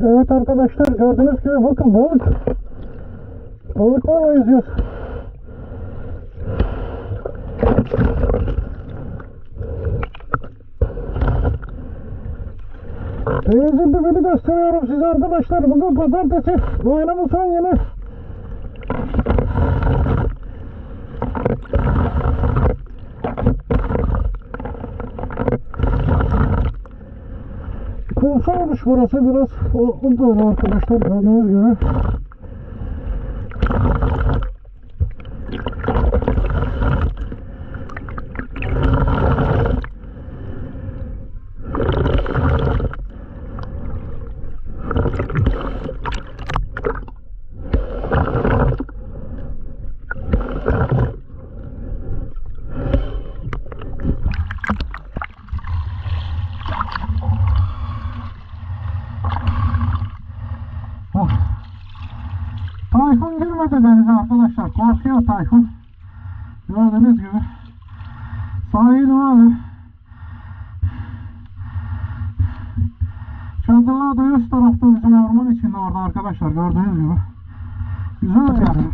Evet arkadaşlar gördüğünüz gibi bakın balık. Balıklarla yüzüyoruz. Denizin dibini gösteriyorum size arkadaşlar. Bugün pazartesi. Bayramın son günü. Kumsa olmuş burası biraz. O, o böyle arkadaşlar gördüğünüz gibi. Oh. Tayfun girmedi denize arkadaşlar. Korkuyor Tayfun. Gördüğünüz gibi. Sahil var. Çadırlar da üst tarafta bizim orman içinde orada arkadaşlar gördüğünüz gibi. Güzel yani.